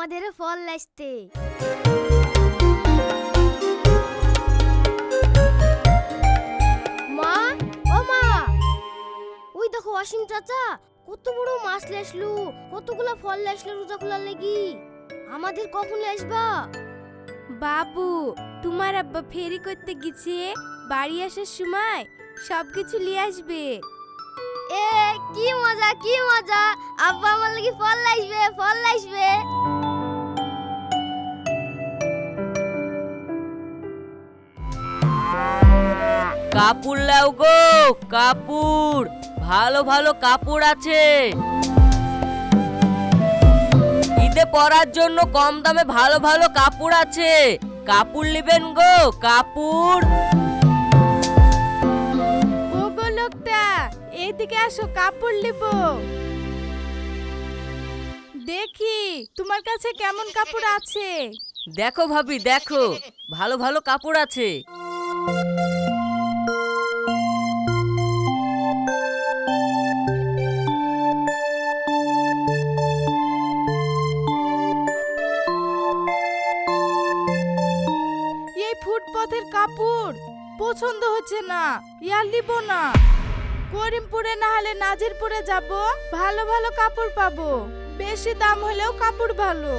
আমাদের ফল আসতে। মা ও মা! ওই দেখো অসীম চাচা কত বড় মাছ লেসলু কতগুলো ফল লেসলো রোজা খোলার লাগি। আমাদের কখন আসবা? বাবু তোমার আব্বা ফেরি করতে গেছে বাড়ি আসার সময় সবকিছু নিয়ে আসবে। এ কি মজা কি মজা! আব্বা আমার লাগি ফল লাইসবে ফল লাইসবে কাপড় লাও গো কাপড়। ভালো ভালো কাপড় আছে। ঈদে পরার জন্য কম দামে ভালো ভালো কাপড় আছে। কাপড় নেবেন গো কাপড়। ও গো লোকটা এইদিকে আসো কাপড় নিব। দেখি তোমার কাছে কেমন কাপড় আছে? দেখো ভাবি দেখো। ভালো ভালো কাপড় আছে। ফুটপথের কাপড়। পছন্দ হচ্ছে না। ইয়ার নিব না। করিমপুরে না হলে নাজিরপুরে যাব। ভালো ভালো কাপড় পাবো। বেশি দাম হলেও কাপড় ভালো।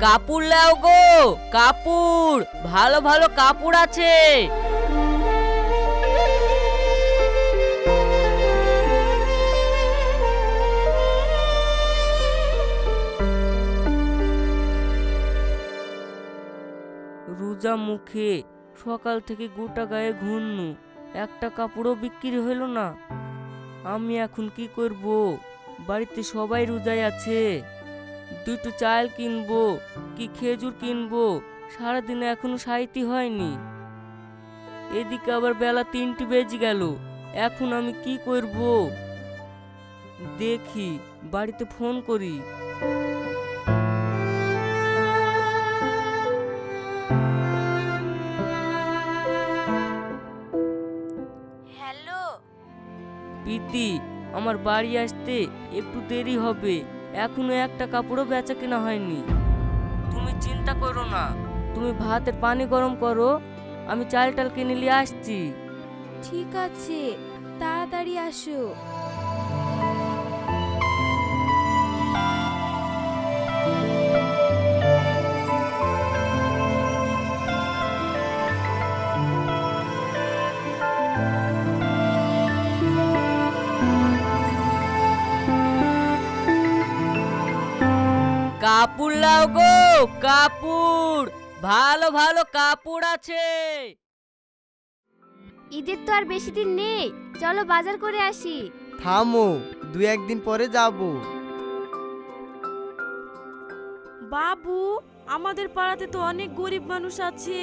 কাপড় লাও গো, কাপড়। ভালো ভালো কাপড় আছে। রোজা মুখে সকাল থেকে গোটা গায়ে ঘুরনু, একটা কাপড়ও বিক্রি হইল না। আমি এখন কি করব? বাড়িতে সবাই রোজায় আছে। দুটো চাল কিনবো কি খেজুর কিনবো সারাদিনে এখনও সাইতি হয়নি। এদিকে আবার বেলা তিনটি বেজে গেল এখন আমি কি করব? দেখি বাড়িতে ফোন করি। হ্যালো। প্রীতি আমার বাড়ি আসতে একটু দেরি হবে। এখনও একটা কাপড়ও বেচা কেনা হয়নি। তুমি চিন্তা করো না। তুমি ভাতের পানি গরম করো। আমি চাল টাল কিনে নিয়ে আসছি। ঠিক আছে, তাড়াতাড়ি আসো। কাপড় লাও গো কাপড়। ভালো ভালো কাপড় আছে। ঈদের তো আর বেশি দিন নেই। চলো বাজার করে আসি। থামো দু একদিন পরে যাব। বাবু আমাদের পাড়াতে তো অনেক গরিব মানুষ আছে।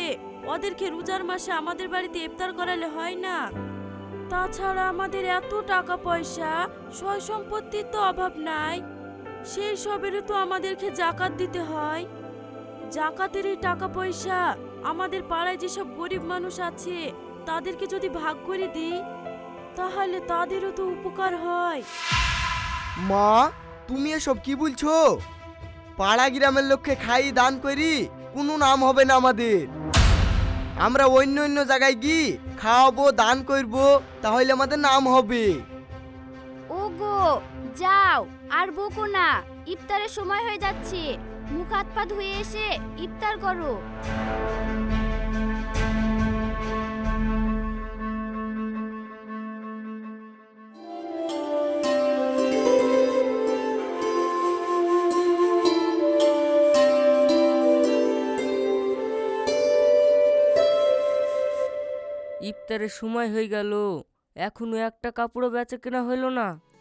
ওদেরকে রোজার মাসে আমাদের বাড়িতে ইফতার করালে হয় না। তাছাড়া আমাদের এত টাকা পয়সা সয় সম্পত্তির তো অভাব নাই। সেই সবেরও তো আমাদেরকে জাকাত দিতে হয়। জাকাতের এই টাকা পয়সা আমাদের পাড়ায় যেসব গরিব মানুষ আছে তাদেরকে যদি ভাগ করে দিই তাহলে তাদেরও তো উপকার হয়। মা তুমি এসব কি বলছো? পাড়া গ্রামের লোককে খাই দান করি কোনো নাম হবে না আমাদের। আমরা অন্য অন্য জায়গায় গিয়ে খাওয়াবো দান করব তাহলে আমাদের নাম হবে। ওগো যাও। আর বকো না, ইফতারের সময় হয়ে যাচ্ছে। মুখ হাত পা ধুয়ে এসে ইফতার করো। ইফতারের সময় হয়ে গেল। এখনও একটা কাপড়ও বেচা কেনা হইল না।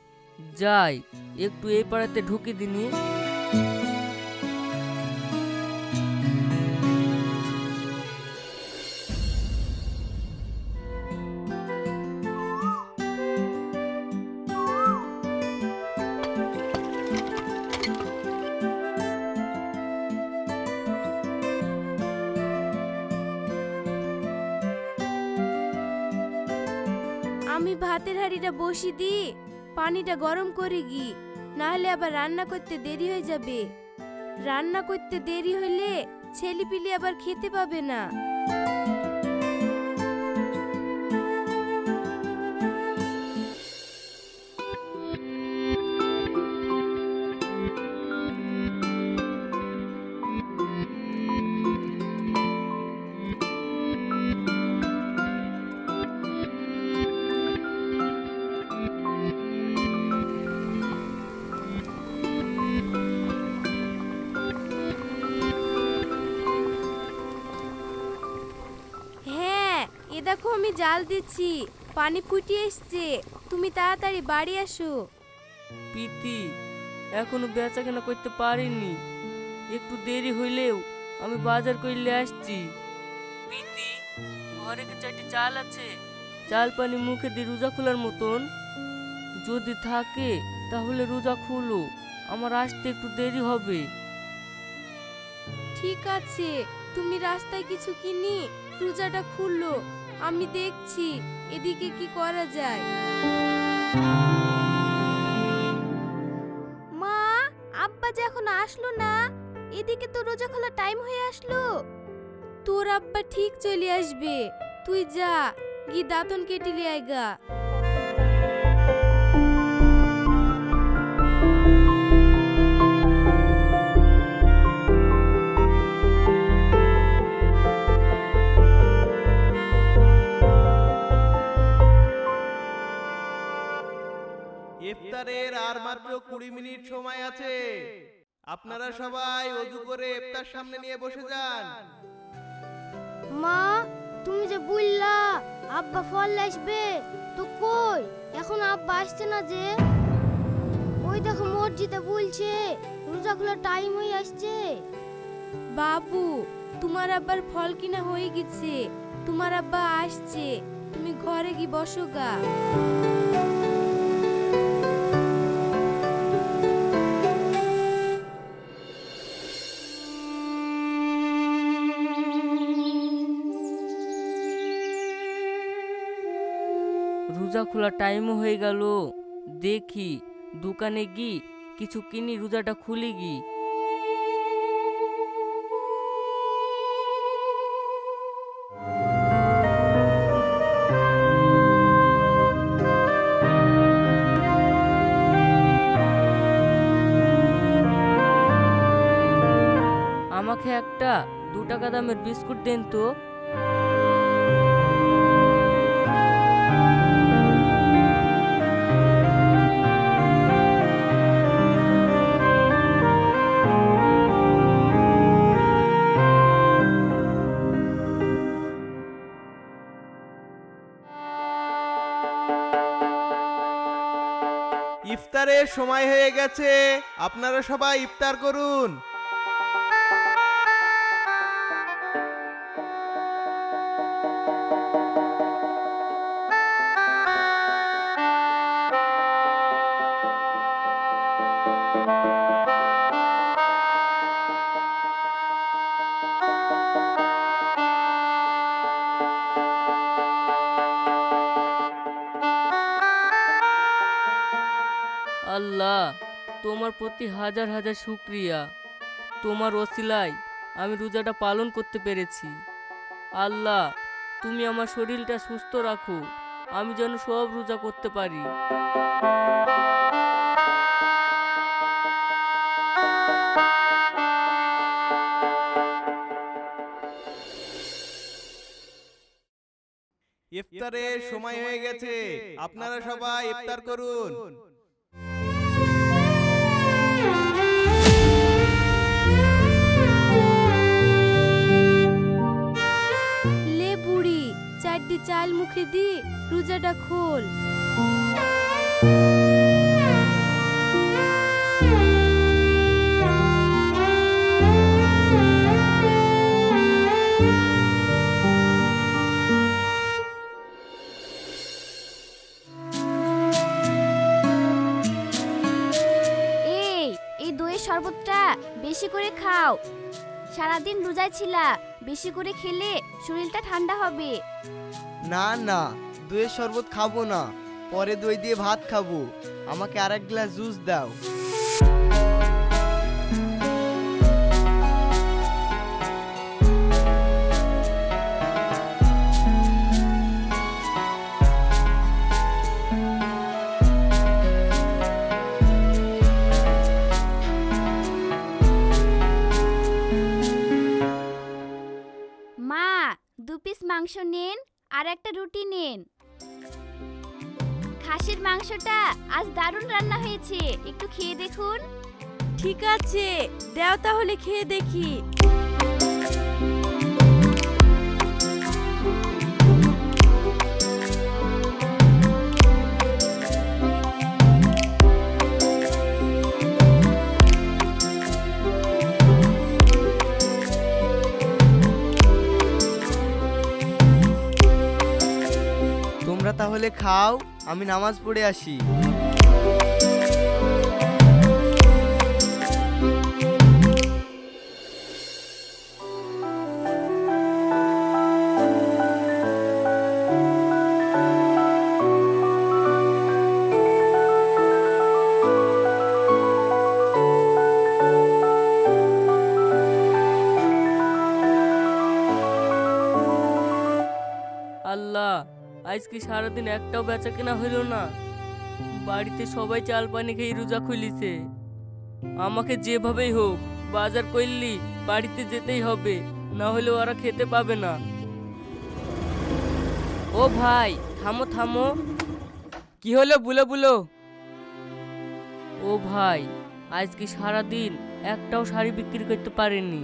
যাই একটু এই পাড়াতে ঢুকে দিনি। আমি ভাতের হাঁড়িটা বসি দিই। পানিটা গরম করে গি, নাহলে আবার রান্না করতে দেরি হয়ে যাবে। রান্না করতে দেরি হলে ছেলে পিলি আবার খেতে পাবে না। দেখো আমি জাল দিচ্ছি। পানি ফুটিয়ে এসছে। তুমি তাড়াতাড়ি বাড়ি আসো। পিতি এখনও বেচা কেনা করতে পারিনি। একটু দেরি হইলেও আমি বাজার করলে আসছি। পিতি ঘরে কি চারটি চাল আছে? চাল পানি মুখে দিয়ে রোজা খোলার মতন? যদি থাকে তাহলে রোজা খুলো। আমার আসতে একটু দেরি হবে। ঠিক আছে তুমি রাস্তায় কিছু কিনি রোজাটা খুললো। আমি দেখছি, এদিকে কি করা যায়? মা, আব্বা যখন আসলো না, এদিকে তো রোজা খোলা টাইম হয়ে আসলো। তোর আব্বা ঠিক চলে আসবে। তুই যা, গিয়ে দাঁতন কেটে লিয়ে আয়গা কুড়ি মিনিট সময় আছে। আপনারা সবাই অজু করে ইফতার সামনে নিয়ে বসে যান। মা তুমি যে বললা আব্বা ফল আসবে তো কই? এখন আব্বা আসছে না যে। ওই দেখো মসজিদে বলছে রোজা খোলা টাইম হয়ে আসছে। বাবু তোমার আব্বার ফল কিনা হয়ে গেছে। তোমার আব্বা আসছে তুমি ঘরে কি বসো গা। খোলা টাইমও হয়ে গেল। দেখি, দোকানে গি কিছু কিনি, রোজাটা খুলি গি। আমাকে একটা দু টাকা দামের বিস্কুট দেন তো। সময় হয়ে গেছে। আপনারা সবাই ইফতার করুন। তোমার প্রতি হাজার হাজার শুক্রিয়া। তোমার ওসিলায় আমি রোজাটা পালন করতে পেরেছি। আল্লাহ, তুমি আমার শরীরটা সুস্থ রাখো। আমি যেন সব রোজা করতে পারি। ইফতারের সময় হয়ে গেছে। আপনারা সবাই ইফতার করুন। চারটি চাল মুখে দি রোজাটা খোল। শরবতটা বেশি করে খাও। সারাদিন রোজায় ছিলা, বেশি করে খেলে শরীরটা ঠান্ডা হবে। না না, দইয়ের শরবত খাব না, পরে দই দিয়ে ভাত খাব। আমাকে আর এক গ্লাস জুস দাও। আর একটা রুটি নিন। খাসির মাংসটা আজ দারুণ রান্না হয়েছে। একটু খেয়ে দেখুন। ঠিক আছে, দেও তাহলে খেয়ে দেখি। তাহলে খাও আমি নামাজ পড়ে আসি। আজকে সারাদিন একটাও বেচা কেনা হইল না? বাড়িতে সবাই চাল পানি খেয়ে রোজা খুলিছে। আমাকে যেভাবেই হোক, বাজার করলি বাড়িতে যেতেই হবে, না হলে ওরা খেতে পাবে না। ও ভাই, থামো থামো। কি হলো, বুলো বুলো? ও ভাই আজকে সারাদিন একটাও শাড়ি বিক্রি করতে পারেনি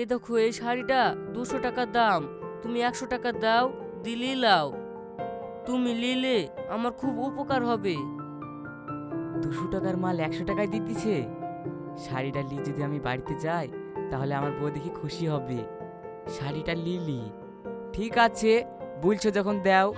এ দেখো, এই শাড়িটা দুশো টাকা দাম। তুমি একশো টাকা দাও দিলি লাও। তুমি নিলে আমার খুব উপকার হবে। দুশো টাকার মাল একশো টাকায় দিতেছে। শাড়িটা নিয়ে যদি আমি বাড়িতে যাই, তাহলে আমার বউ দেখি খুশি হবে। শাড়িটা লিলি ঠিক আছে, বলছো যখন দাও।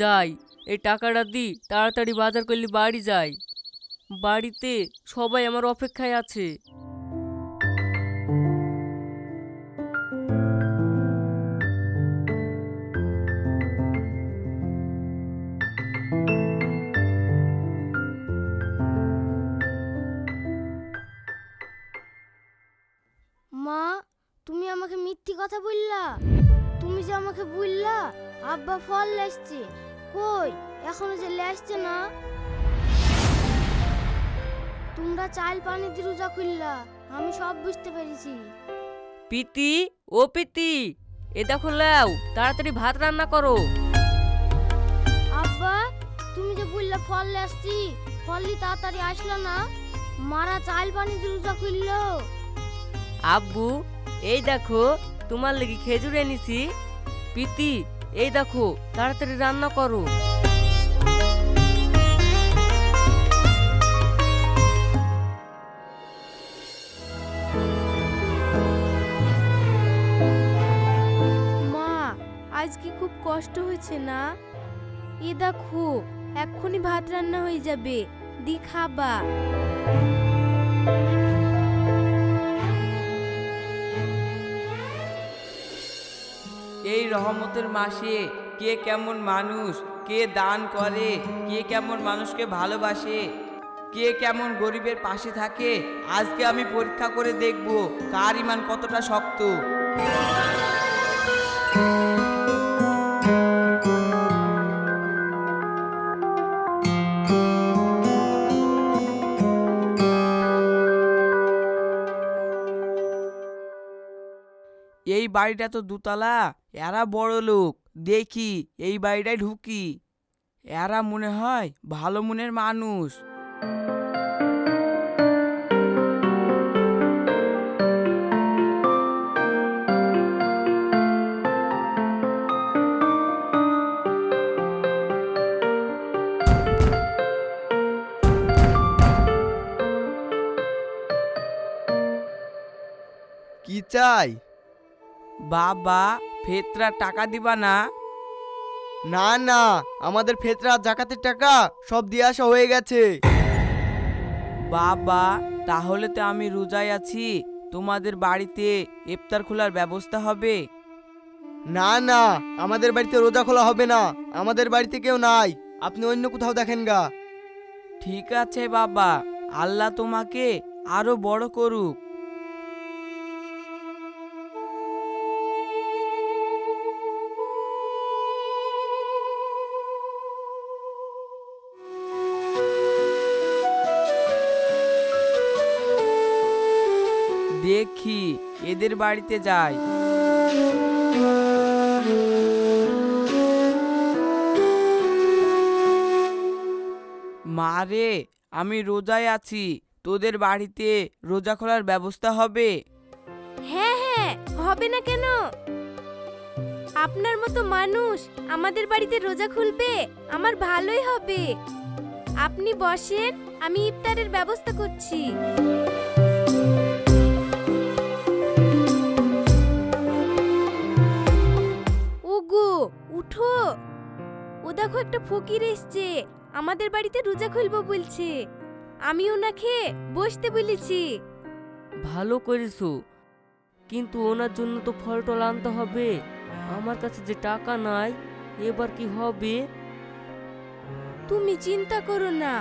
যাই, এই টাকাটা দি, তাড়াতাড়ি বাজার করলে বাড়ি যাই। বাড়িতে সবাই আমার অপেক্ষায় আছে। মা, তুমি আমাকে মিথ্যি কথা বললা। তুমি যে আমাকে বললা, আব্বা ফল লেসছে। কই? এখনও যে লেসছে না? তোমরা চাল পানি দিয়ে রোজা খুললা আমি সব বুঝতে পেরেছি। পিতি ও পিতি এ দেখো লাও তাড়াতাড়ি ভাত রান্না করো। আব্বা তুমি যে বললা ফল লেসছি ফললি তাড়াতাড়ি আসলো না? মারা চাল পানি দিয়ে রোজা খুললো। আব্বু এই দেখো তোমার লেগে খেজুর এনেছি। পিতি এই দেখো, তাড়াতাড়ি রান্না করো। মা, আজ কি খুব কষ্ট হয়েছে না? এ দেখো, এক্ষুনি ভাত রান্না হয়ে যাবে। দি খাবা। রহমতের মাসে কে কেমন মানুষ, কে দান করে, কে কেমন মানুষকে ভালোবাসে, কে কেমন গরিবের পাশে থাকে, আজকে আমি পরীক্ষা করে দেখব কার ইমান কতটা শক্ত। বাড়িটা তো দুতলা। এরা বড় লোক। দেখি, এই বাড়িটায় ঢুকি। এরা মনে হয় ভালো মনের মানুষ। কি চাই? বাবা ফেতরা টাকা দিবা না? না না আমাদের ফেতরা জাকাতের টাকা সব দিয়ে আসা হয়ে গেছে। বাবা তাহলে তো আমি রোজায় আছি। তোমাদের বাড়িতে ইফতার খোলার ব্যবস্থা হবে? না না আমাদের বাড়িতে রোজা খোলা হবে না। আমাদের বাড়িতে কেউ নাই। আপনি অন্য কোথাও দেখেন গা। ঠিক আছে বাবা আল্লাহ তোমাকে আরও বড় করুক। দেখি, এদের বাড়িতে যাই। মারে আমি রোজায় আছি, তোদের বাড়িতে রোজা খোলার ব্যবস্থা হবে? হ্যাঁ হ্যাঁ হবে না কেন? আপনার মতো মানুষ আমাদের বাড়িতে রোজা খুলবে, আমার ভালোই হবে। আপনি বসেন, আমি ইফতারের ব্যবস্থা করছি। উঠো ও দেখো একটা ফকির এসছে। আমাদের বাড়িতে রোজা খুলবো বলছে। আমি ওনাকে বসতে বলেছি। ভালো করেছ। কিন্তু ওনার জন্য তো ফল টল আনতে হবে। আমার কাছে যে টাকা নাই এবার কি হবে? তুমি চিন্তা করো না।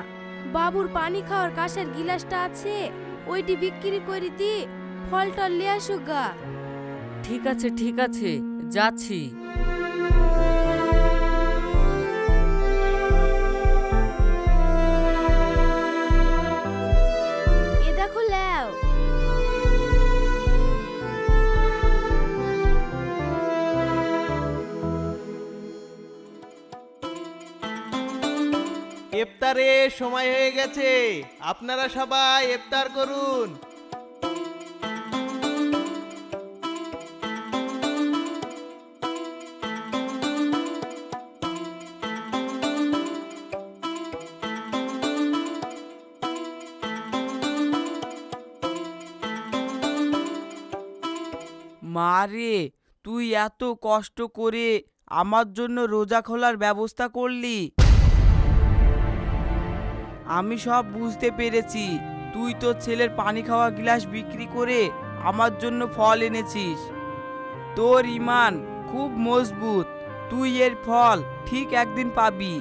বাবুর পানি খাওয়ার কাঁসার গিলাসটা আছে ওইটি বিক্রি করে দি ফল টল লিয়ে গা। ঠিক আছে ঠিক আছে যাচ্ছি। ইফতারের সময় হয়ে গেছে। আপনারা সবাই ইফতার করুন। মারে তুই এত কষ্ট করে আমার জন্য রোজা খোলার ব্যবস্থা করলি। আমি সব বুঝতে পেরেছি। তুই তো ছেলের পানি খাওয়া গ্লাস বিক্রি করে আমার জন্য ফল এনেছিস। তোর ইমান খুব মজবুত। তুই এর ফল ঠিক একদিন পাবি।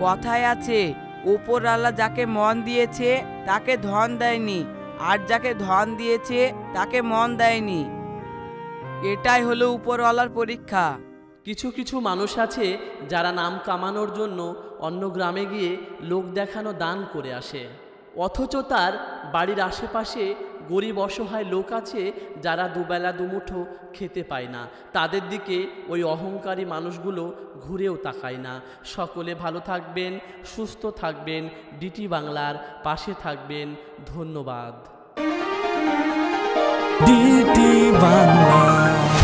কথায় আছে ওপর আল্লাহ যাকে মন দিয়েছে তাকে ধন দেয়নি, আর যাকে ধন দিয়েছে তাকে মন দেয়নি। এটাই হলো উপরওয়ালার পরীক্ষা। কিছু কিছু মানুষ আছে যারা নাম কামানোর জন্য অন্য গ্রামে গিয়ে লোক দেখানো দান করে আসে। অথচ তার বাড়ির আশেপাশে গরিব অসহায় লোক আছে যারা দুবেলা দুমুঠো খেতে পায় না। তাদের দিকে ওই অহংকারী মানুষগুলো ঘুরেও তাকায় না। সকলে ভালো থাকবেন, সুস্থ থাকবেন, ডিটি বাংলার পাশে থাকবেন। ধন্যবাদ। ডিটি বাংলা।